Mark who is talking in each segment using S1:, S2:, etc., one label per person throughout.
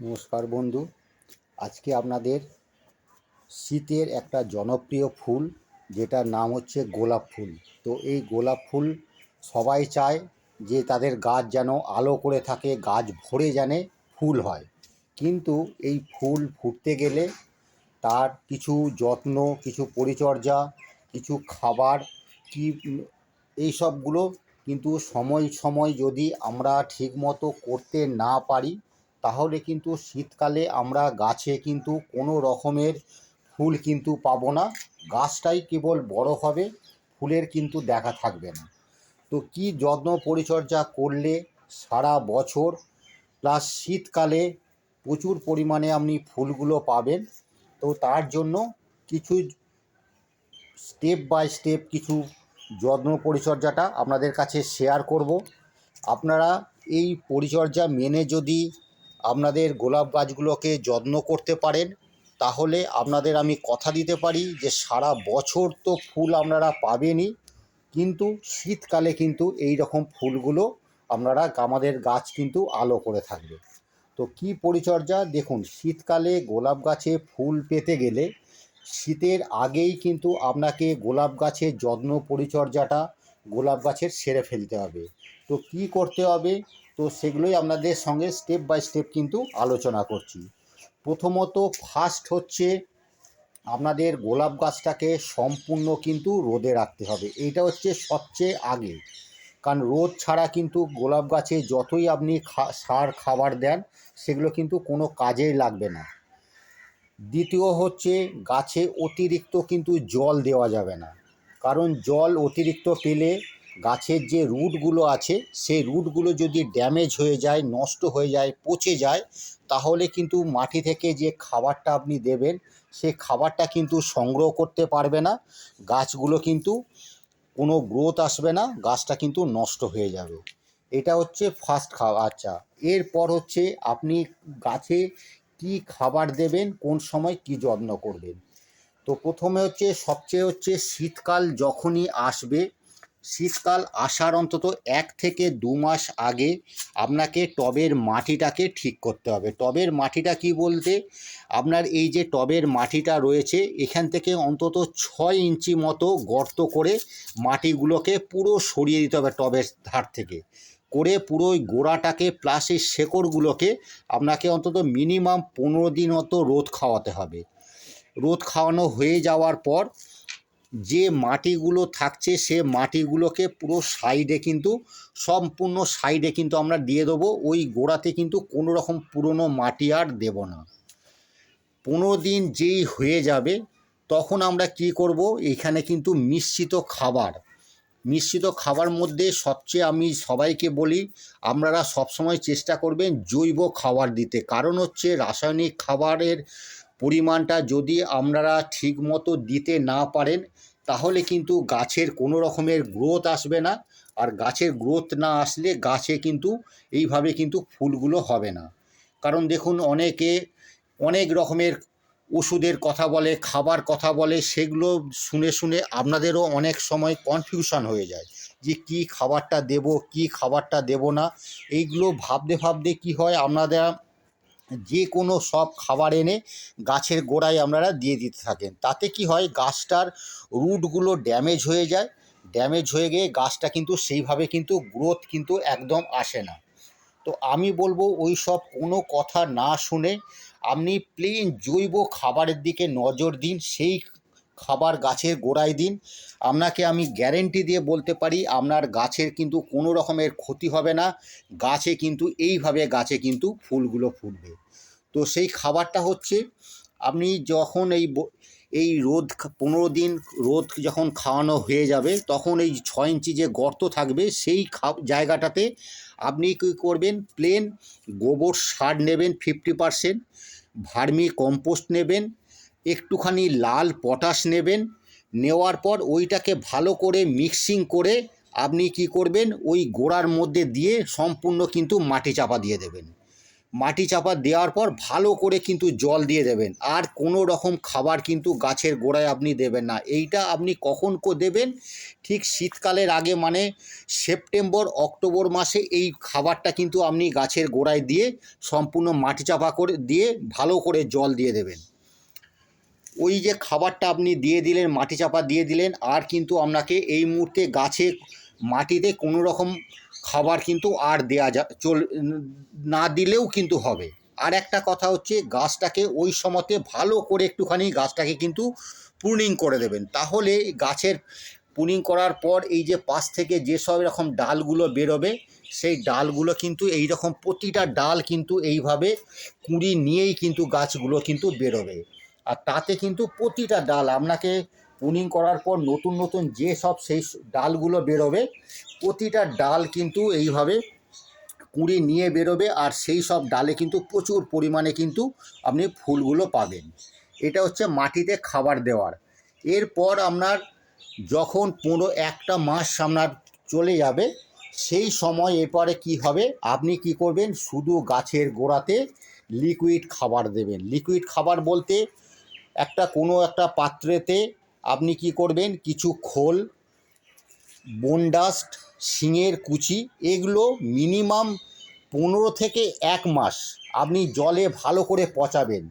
S1: নমস্কার বন্ধু। আজকে আপনাদের শীতের একটা জনপ্রিয় ফুল, যেটার নাম হচ্ছে গোলাপ ফুল। তো এই গোলাপ ফুল সবাই চায় যে তাদের গাছ যেন আলো করে থাকে, গাছ ভরে যেন ফুল হয়। কিন্তু এই ফুল ফুটতে গেলে তার কিছু যত্ন, কিছু পরিচর্যা, কিছু খাবার, কি এই সবগুলো কিন্তু সময় সময় যদি আমরা ঠিকমতো করতে না পারি তাহলে কিন্তু শীতকালে আমরা গাছে কিন্তু কোনো রকমের ফুল কিন্তু পাবো না। গাছটাই কেবল বড় হবে, ফুলের কিন্তু দেখা থাকবে না। তো কি যত্ন পরিচর্যা করলে সারা বছর, প্লাস শীতকালে প্রচুর পরিমাণে আপনি ফুলগুলো পাবেন। তো তার জন্য কিছু স্টেপ বাই স্টেপ কিছু যত্ন পরিচর্যাটা আপনাদের কাছে শেয়ার করব। আপনারা এই পরিচর্যা মেনে যদি আপনাদের গোলাপ গাছগুলোকে যত্ন করতে পারেন, তাহলে আপনাদের আমি কথা দিতে পারি যে সারা বছর তো ফুল আপনারা পাবেনই, কিন্তু শীতকালে কিন্তু এই রকম ফুলগুলো আপনারা আমাদের গাছ কিন্তু আলো করে থাকবে। তো কি পরিচর্যা? দেখুন, শীতকালে গোলাপ গাছে ফুল পেতে গেলে শীতের আগেই কিন্তু আপনাকে গোলাপ গাছের যত্ন পরিচর্যাটা গোলাপ গাছের সেরে ফেলতে হবে। তো কি করতে হবে? তো সেগুলোই আপনাদের সঙ্গে স্টেপ বাই স্টেপ কিন্তু আলোচনা করছি। প্রথমত ফার্স্ট হচ্ছে আপনাদের গোলাপ গাছটাকে সম্পূর্ণ কিন্তু রোদে রাখতে হবে। এইটা হচ্ছে সবচেয়ে আগে। কারণ রোদ ছাড়া কিন্তু গোলাপ গাছে যতই আপনি সার, খাবার দেন, সেগুলো কিন্তু কোনো কাজেই লাগবে না। দ্বিতীয় হচ্ছে গাছে অতিরিক্ত কিন্তু জল দেওয়া যাবে না। কারণ জল অতিরিক্ত পেলে গাছের যে রুটগুলো আছে, সেই রুটগুলো যদি ড্যামেজ হয়ে যায়, নষ্ট হয়ে যায়, পচে যায়, তাহলে কিন্তু মাটি থেকে যে খাবারটা আপনি দেবেন, সে খাবারটা কিন্তু সংগ্রহ করতে পারবে না। গাছগুলো কিন্তু কোনো গ্রোথ আসবে না, গাছটা কিন্তু নষ্ট হয়ে যাবে। এটা হচ্ছে ফার্স্ট খাওয়া আচ্ছা। এরপর হচ্ছে আপনি গাছে কি খাবার দেবেন, কোন সময় কি যত্ন করবেন? তো প্রথমে হচ্ছে, সবচেয়ে হচ্ছে শীতকাল যখনই আসবে শীতকাল আসার অন্তত এক থেকে দু মাস আগে আপনাকে টবের মাটিটাকে ঠিক করতে হবে। টবের মাটিটা কি বলতে? আপনার এই যে টবের মাটিটা রয়েছে, এখান থেকে অন্তত ছয় ইঞ্চি মতো গর্ত করে মাটিগুলোকে পুরো সরিয়ে দিতে হবে টবের ধার থেকে। করে পুরো ওই গোড়াটাকে প্লাস এই শেকড়গুলোকে আপনাকে অন্তত মিনিমাম পনেরো দিন মতো রোদ খাওয়াতে হবে। রোদ খাওয়ানো হয়ে যাওয়ার পর যে মাটিগুলো থাকছে সে মাটিগুলোকে পুরো সাইডে কিন্তু, সম্পূর্ণ সাইডে কিন্তু আমরা দিয়ে দেবো। ওই গোড়াতে কিন্তু কোনো রকম পুরনো মাটি আর দেব না। পনেরো দিন যেই হয়ে যাবে, তখন আমরা কি করব? এখানে কিন্তু মিশ্রিত খাবার। মিশ্রিত খাবার মধ্যে সবচেয়ে আমি সবাইকে বলি, আপনারা সবসময় চেষ্টা করবেন জৈব খাবার দিতে। কারণ হচ্ছে রাসায়নিক খাবারের পরিমাণটা যদি আপনারা ঠিকমতো দিতে না পারেন তাহলে কিন্তু গাছের কোনো রকমের গ্রোথ আসবে না। আর গাছের গ্রোথ না আসলে গাছে কিন্তু এইভাবে কিন্তু ফুলগুলো হবে না। কারণ দেখুন, অনেকে অনেক রকমের ওষুধের কথা বলে, খাবার কথা বলে, সেগুলো শুনে শুনে আপনাদেরও অনেক সময় কনফিউশন হয়ে যায় যে কি খাবারটা দেব, কি খাবারটা দেব না। এইগুলো ভাবতে ভাবতে কি হয়? আপনারা যে কোনো সব খাবার এনে গাছের গোড়ায় আপনারা দিয়ে দিতে থাকেন। তাতে কি হয়, গাছটার রুটগুলো ড্যামেজ হয়ে যায়। ড্যামেজ হয়ে গিয়ে গাছটা কিন্তু সেইভাবে কিন্তু গ্রোথ কিন্তু একদম আসে না। তো আমি বলব ওই সব কোনো কথা না শুনে আপনি প্লেন জৈব খাবারের দিকে নজর দিন। সেই খাবার গাছের গোড়ায় দিন। আপনাকে আমি গ্যারেন্টি দিয়ে বলতে পারি, আপনার গাছের কিন্তু কোনো রকমের ক্ষতি হবে না। গাছে কিন্তু এইভাবে গাছে কিন্তু ফুলগুলো ফুটবে। তো সেই খাবারটা হচ্ছে, আপনি যখন এই এই রোদ পনেরো দিন রোদ যখন খাওয়ানো হয়ে যাবে, তখন এই ছয় ইঞ্চি যে গর্ত থাকবে, সেই জায়গাটাতে আপনি কী করবেন প্লেন গোবর সার নেবেন ফিফটি পারসেন্ট ভার্মি কম্পোস্ট নেবেন একটুখানি লাল পটাশ নেবেন। নেওয়ার পর ওইটাকে ভালো করে মিক্সিং করে আপনি কি করবেন, ওই গোড়ার মধ্যে দিয়ে সম্পূর্ণ কিন্তু মাটি চাপা দিয়ে দেবেন। মাটি চাপা দেওয়ার পর ভালো করে কিন্তু জল দিয়ে দেবেন। আর কোনো রকম খাবার কিন্তু গাছের গোড়ায় আপনি দেবেন না। এইটা আপনি কখন কো দেবেন? ঠিক শীতকালের আগে মানে সেপ্টেম্বর, অক্টোবর মাসে এই খাবারটা কিন্তু আপনি গাছের গোড়ায় দিয়ে সম্পূর্ণ মাটি চাপা করে দিয়ে ভালো করে জল দিয়ে দেবেন। ওই যে খাবারটা আপনি দিয়ে দিলেন, মাটি চাপা দিয়ে দিলেন, আর কিন্তু আপনাকে এই মুহূর্তে গাছে মাটিতে কোনো রকম খাবার কিন্তু আর দেয়া যা, চল, না দিলেও কিন্তু হবে। আর একটা কথা হচ্ছে, গাছটাকে ওই সময়তে ভালো করে একটুখানি গাছটাকে কিন্তু প্রুনিং করে দেবেন। তাহলে গাছের প্রুনিং করার পর এই যে পাশ থেকে যেসব এরকম ডালগুলো বেরোবে, সেই ডালগুলো কিন্তু এই রকম প্রতিটা ডাল কিন্তু এইভাবে কুঁড়ি নিয়েই কিন্তু গাছগুলো কিন্তু বেরোবে। আর তাতে কিন্তু প্রতিটা ডাল আপনাকে পুনিং করার পর নতুন নতুন যে সব সেই ডালগুলো বেরোবে, প্রতিটা ডাল কিন্তু এইভাবে কুঁড়ি নিয়ে বেরোবে আর সেই সব ডালে কিন্তু প্রচুর পরিমাণে কিন্তু আপনি ফুলগুলো পাবেন। এটা হচ্ছে মাটিতে খাবার দেওয়ার। এরপর আপনার যখন পনেরো একটা মাস আপনার চলে যাবে, সেই সময় এরপরে কি হবে? আপনি কি করবেন? শুধু গাছের গোড়াতে লিকুইড খাবার দেবেন। লিকুইড খাবার বলতে একটা কোনো একটা পাত্রেতে আপনি কি করবেন? কিছু খোল বোনডাস্ট শিঙের কুচি, এগুলো মিনিমাম পনেরো থেকে এক মাস আপনি জলে ভালো করে পচাবেন।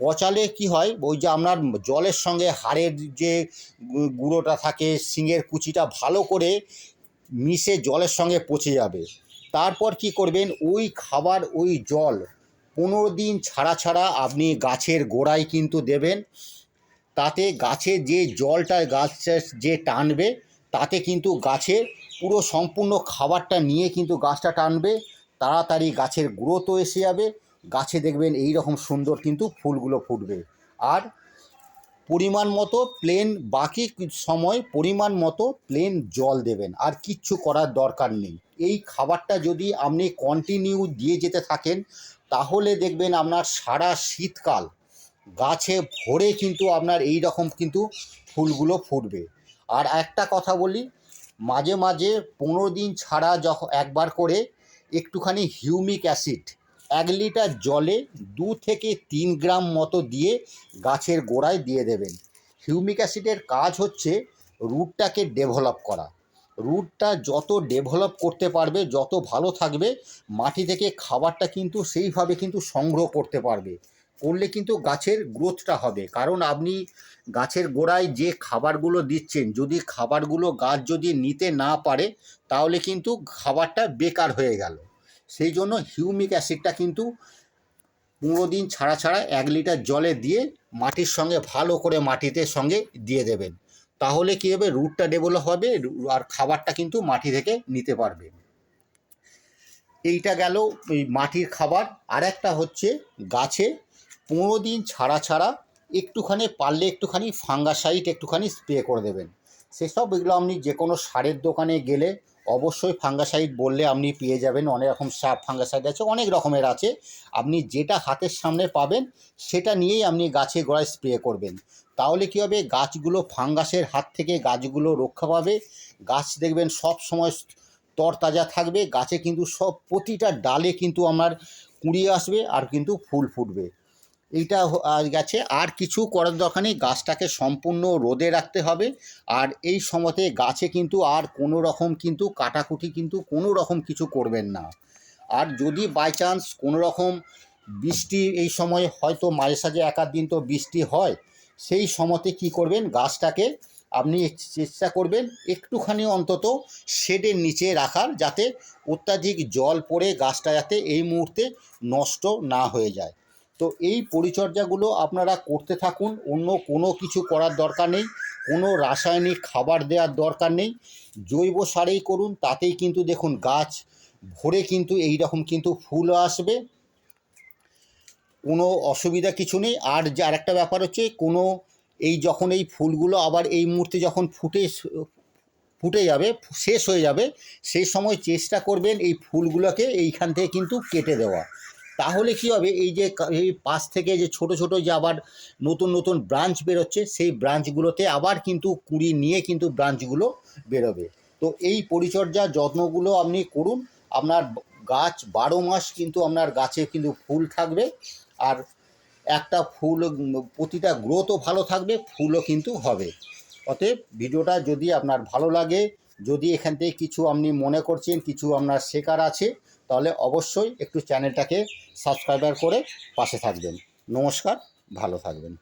S1: পচালে কি হয়? ওই যে আপনার জলের সঙ্গে হাড়ের যে গুঁড়োটা থাকে, শিঙের কুচিটা ভালো করে মিশে জলের সঙ্গে পচে যাবে। তারপর কি করবেন? ওই খাবার, ওই জল পনেরো দিন ছাড়া ছাড়া আপনি গাছের গোড়ায় কিন্তু দেবেন। তাতে গাছে যে জলটা গাছের যে টানবে, তাতে কিন্তু গাছের পুরো সম্পূর্ণ খাবারটা নিয়ে কিন্তু গাছটা টানবে। তাড়াতাড়ি গাছের গ্রোথও এসে যাবে। গাছে দেখবেন এই রকম সুন্দর কিন্তু ফুলগুলো ফুটবে। আর পরিমাণ মতো প্লেন বাকি সময় পরিমাণ মতো প্লেন জল দেবেন। আর কিচ্ছু করার দরকার নেই। এই খাবারটা যদি আপনি কন্টিনিউ দিয়ে যেতে থাকেন তাহলে দেখবেন আপনার সারা শীতকাল গাছে ভরে কিন্তু আপনার এই রকম কিন্তু ফুলগুলো ফুটবে। আর একটা কথা বলি, মাঝে মাঝে পনেরো দিন ছাড়া যখন একবার করে একটুখানি হিউমিক অ্যাসিড এক লিটার জলে দু থেকে তিন গ্রাম মতো দিয়ে গাছের গোড়ায় দিয়ে দেবেন। হিউমিক অ্যাসিডের কাজ হচ্ছে রুটটাকে ডেভেলপ করা। রুটটা যত ডেভেলপ করতে পারবে, যত ভালো থাকবে, মাটি থেকে খাবারটা কিন্তু সেইভাবে কিন্তু সংগ্রহ করতে পারবে। করলে কিন্তু গাছের গ্রোথটা হবে। কারণ আপনি গাছের গোড়ায় যে খাবারগুলো দিচ্ছেন, যদি খাবারগুলো গাছ যদি নিতে না পারে, তাহলে কিন্তু খাবারটা বেকার হয়ে গেল। সেই জন্য হিউমিক অ্যাসিডটা কিন্তু পনেরো দিন ছাড়া ছাড়া এক লিটার জলে দিয়ে মাটির সঙ্গে ভালো করে মাটিতে সঙ্গে দিয়ে দেবেন। তাহলে কী হবে? রুটটা ডেভেলপ হবে আর খাবারটা কিন্তু মাটি থেকে নিতে পারবে। এইটা গেল এই মাটির খাবার। আর একটা হচ্ছে গাছে পনেরো দিন ছাড়া ছাড়া একটুখানি পারলে একটুখানি ফাঙ্গাসাইড একটুখানি স্প্রে করে দেবেন। সেসব এগুলো আপনি যে কোনো সারের দোকানে গেলে অবশ্যই ফাঙ্গাসাইড বললে আপনি পেয়ে যাবেন, অনেক রকম সাপ ফাঙ্গাসাইড আছে, অনেক রকমের আছে। আপনি যেটা হাতের সামনে পাবেন, সেটা নিয়েই আপনি গাছে গোড়ায় স্প্রে করবেন। তাহলে কী হবে? গাছগুলো ফাঙ্গাসের হাত থেকে গাছগুলো রক্ষা পাবে। গাছ দেখবেন সব সময় তরতাজা থাকবে। গাছে কিন্তু সব প্রতিটা ডালে কিন্তু আমার কুড়ি আসবে আর কিন্তু ফুল ফুটবে। এইটা গেছে। আর কিছু করার দরকার নেই। গাছটাকে সম্পূর্ণ রোদে রাখতে হবে। আর এই সময়তে গাছে কিন্তু আর কোনো রকম কিন্তু কাটাকুটি কিন্তু কোনো রকম কিছু করবেন না। আর যদি বাই চান্স কোনো রকম বৃষ্টি এই সময় হয়তো মাঝে সাঝে এক দিন তো বৃষ্টি হয়, সেই সময়তে কি করবেন? গাছটাকে আপনি চেষ্টা করবেন একটুখানি অন্তত শেডের নিচে রাখার যাতে অত্যাধিক জল পড়ে গাছটা যাতে এই মুহূর্তে নষ্ট না হয়ে যায়। তো এই পরিচর্যাগুলো আপনারা করতে থাকুন। অন্য কোনো কিছু করার দরকার নেই। কোনো রাসায়নিক খাবার দেওয়ার দরকার নেই। জৈব সারেই করুন, তাতেই কিন্তু দেখুন গাছ ভরে কিন্তু এই রকম কিন্তু ফুল আসবে। কোনো অসুবিধা কিছু নেই। আর যে আরেকটা ব্যাপার হচ্ছে, কোনো এই যখন এই ফুলগুলো আবার এই মুহূর্তে যখন ফুটে ফুটে যাবে, শেষ হয়ে যাবে, সেই সময় চেষ্টা করবেন এই ফুলগুলোকে এইখান থেকে কিন্তু কেটে দেওয়া। তাহলে কি হবে? এই যে এই পাশ থেকে যে ছোট ছোট যে আবার নতুন নতুন ব্রাঞ্চ বেরোচ্ছে, সেই ব্রাঞ্চগুলোতে আবার কিন্তু কুড়ি নিয়ে কিন্তু ব্রাঞ্চগুলো বেরোবে। তো এই পরিচর্যা যত্নগুলো আপনি করুন। আপনার গাছ বারো মাস কিন্তু আপনার গাছে কিন্তু ফুল থাকবে। আর একটা ফুল প্রতিটা গ্রোথও ভালো থাকবে, ফুলও কিন্তু হবে। অতএব ভিডিওটা যদি আপনার ভালো লাগে, যদি এখান থেকে কিছু আপনি মনে করছেন, কিছু আপনার শেখার আছে তাহলে অবশ্যই একটু চ্যানেলটাকে সাবস্ক্রাইবার করে পাশে থাকবেন। নমস্কার ভালো থাকবেন।